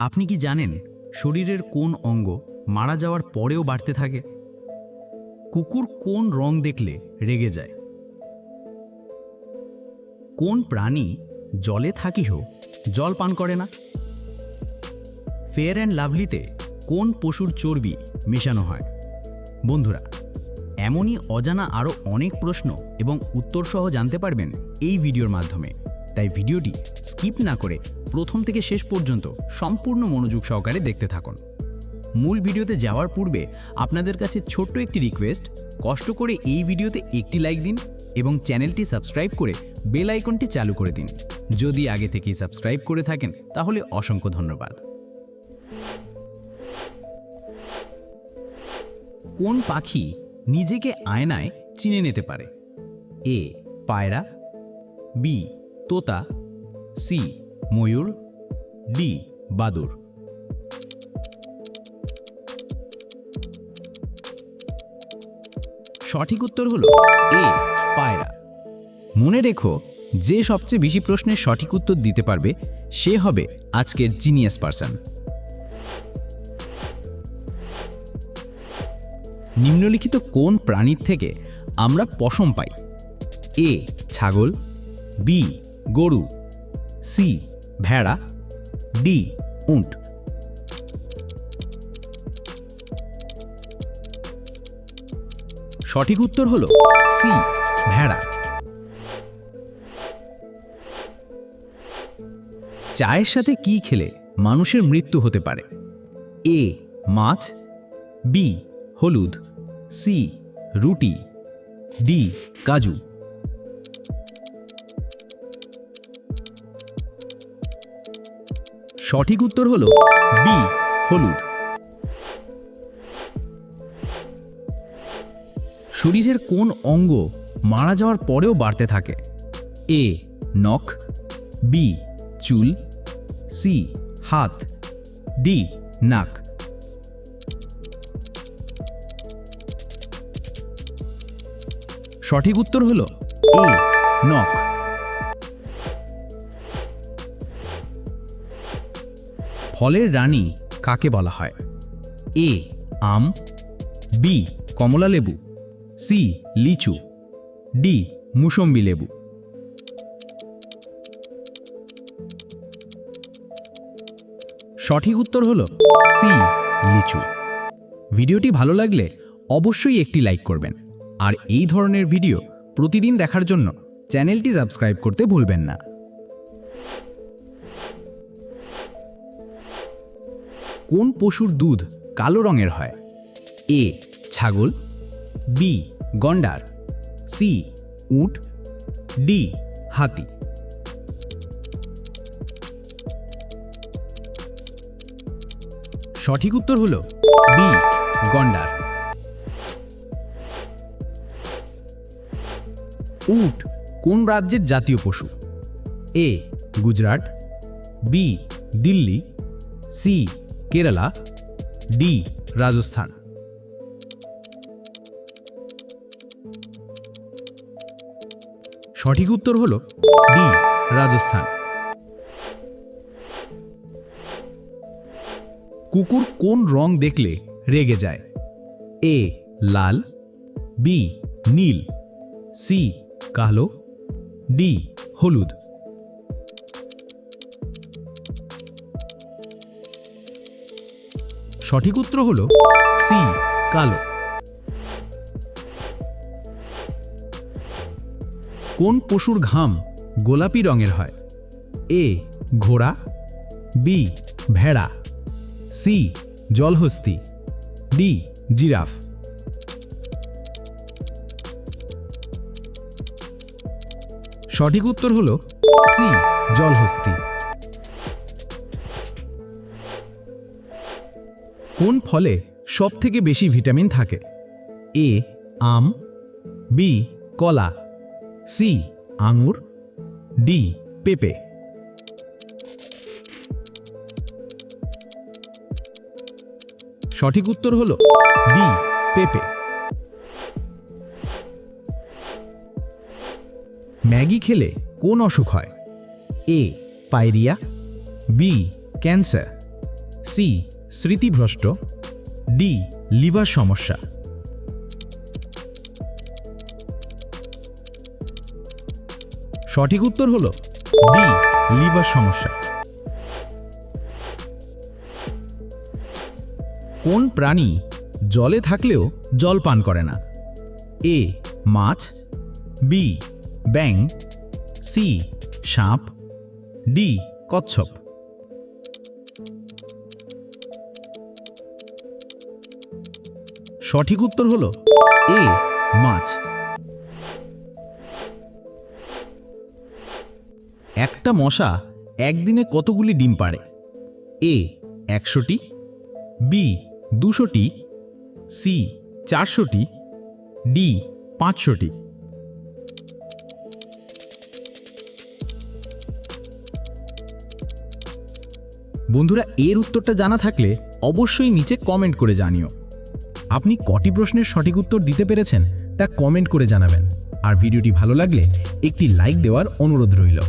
আপনি কি জানেন শরীরের কোন অঙ্গ মারা যাওয়ার পরেও বাড়তে থাকে? কুকুর কোন রং দেখলে রেগে যায়? কোন প্রাণী জলে থাকিও জল পান করে না? ফেয়ার অ্যান্ড লাভলিতে কোন পশুর চর্বি মেশানো হয়? বন্ধুরা, এমনই অজানা আরও অনেক প্রশ্ন এবং উত্তরসহ জানতে পারবেন এই ভিডিওর মাধ্যমে। তাই ভিডিওটি স্কিপ না করে প্রথম থেকে শেষ পর্যন্ত সম্পূর্ণ মনোযোগ সহকারে দেখতে থাকুন। মূল ভিডিওতে যাওয়ার পূর্বে আপনাদের কাছে ছোট্ট একটি রিকোয়েস্ট কষ্ট করে এই ভিডিওতে একটি লাইক দিন এবং চ্যানেলটি সাবস্ক্রাইব করে বেল আইকনটি চালু করে দিন। যদি আগে থেকেই সাবস্ক্রাইব করে থাকেন, তাহলে অসংখ্য ধন্যবাদ। কোন পাখি নিজেকে আয়নায় চিনে নিতে পারে? এ, পায়রা, বি তোতা, সি, ময়ূর, ডি, বাদুর। সঠিক উত্তর হলো এ, পায়রা। মনে রেখো, যে সবচেয়ে বেশি প্রশ্নের সঠিক উত্তর দিতে পারবে, সে হবে আজকের জিনিয়াস পারসন। নিম্নলিখিত কোন প্রাণীর থেকে আমরা পশম পাই? এ, ছাগল, বি গরু, সি, ভেড়া, ডি উন্ট সঠিক উত্তর হল সি, ভেড়া। চায়ের সাথে কি খেলে মানুষের মৃত্যু হতে পারে? এ, মাছ, বি, হলুদ, সি, রুটি, ডি, কাজু। সঠিক উত্তর হল বি, হলুদ। শরীরের কোন অঙ্গ মারা যাওয়ার পরেও বাড়তে থাকে? এ, নখ, বি, চুল, সি, হাত, ডি, নাক। সঠিক উত্তর হল এ, নখ। ফলের রানী কাকে বলা হয়? এ, আম, বি, কমলা লেবু, সি, লিচু, ডি, মুসম্বি লেবু। সঠিক উত্তর হল সি, লিচু। ভিডিওটি ভালো লাগলে অবশ্যই একটি লাইক করবেন। আর এই ধরনের ভিডিও প্রতিদিন দেখার জন্য চ্যানেলটি সাবস্ক্রাইব করতে ভুলবেন না। কোন পশুর দুধ কালো রঙের হয়? এ, ছাগল, বি, গন্ডার, সি, উট, ডি, হাতি। সঠিক উত্তর হল বি, গন্ডার। উট কোন রাজ্যের জাতীয় পশু? A, Gujarat, B, Delhi, C Kerala, D, Rajasthan. সঠিক উত্তর হল ডি, রাজস্থান। কুকুর কোন রং দেখলে রেগে যায়? এ, লাল, বি, নীল, সি, কালো, ডি, হলুদ। সঠিক উত্তর হল সি কালো। কোন পশুর ঘাম গোলাপি রঙের হয়? এ ঘোড়া। বি ভেড়া। সি জলহস্তি। D giraffe. সঠিক উত্তর হল সি জলহস্তি। কোন ফলে সব থেকে বেশি ভিটামিন থাকে? এ, আম, বি, কলা, সি, আঙুর, ডি, পেঁপে। সঠিক উত্তর হল বি পেঁপে। ম্যাগি খেলে কোন অসুখ হয়? A pyorrhoea B, cancer. C, স্মৃতিভ্রষ্ট, D, liver সমস্যা। সঠিক উত্তর হল ডি, লিভার সমস্যা। কোন প্রাণী জলে থাকলেও জল পান করে না? এ, মাছ, বি ব্যাং সি, সাপ, ডি, কচ্ছপ। সঠিক উত্তর হলো এ, মাছ। একটা মশা একদিনে কতগুলি ডিম পাড়ে? এ, একশোটি, বি, দুশোটি, সি, চারশোটি, ডি, পাঁচশোটি। বন্ধুরা, এর উত্তরটা জানা থাকলে অবশ্যই নিচে কমেন্ট করে জানিও। আপনি কটি প্রশ্নের সঠিক উত্তর দিতে পেরেছেন তা কমেন্ট করে জানাবেন। আর ভিডিওটি ভালো লাগলে একটি লাইক দেওয়ার অনুরোধ রইল।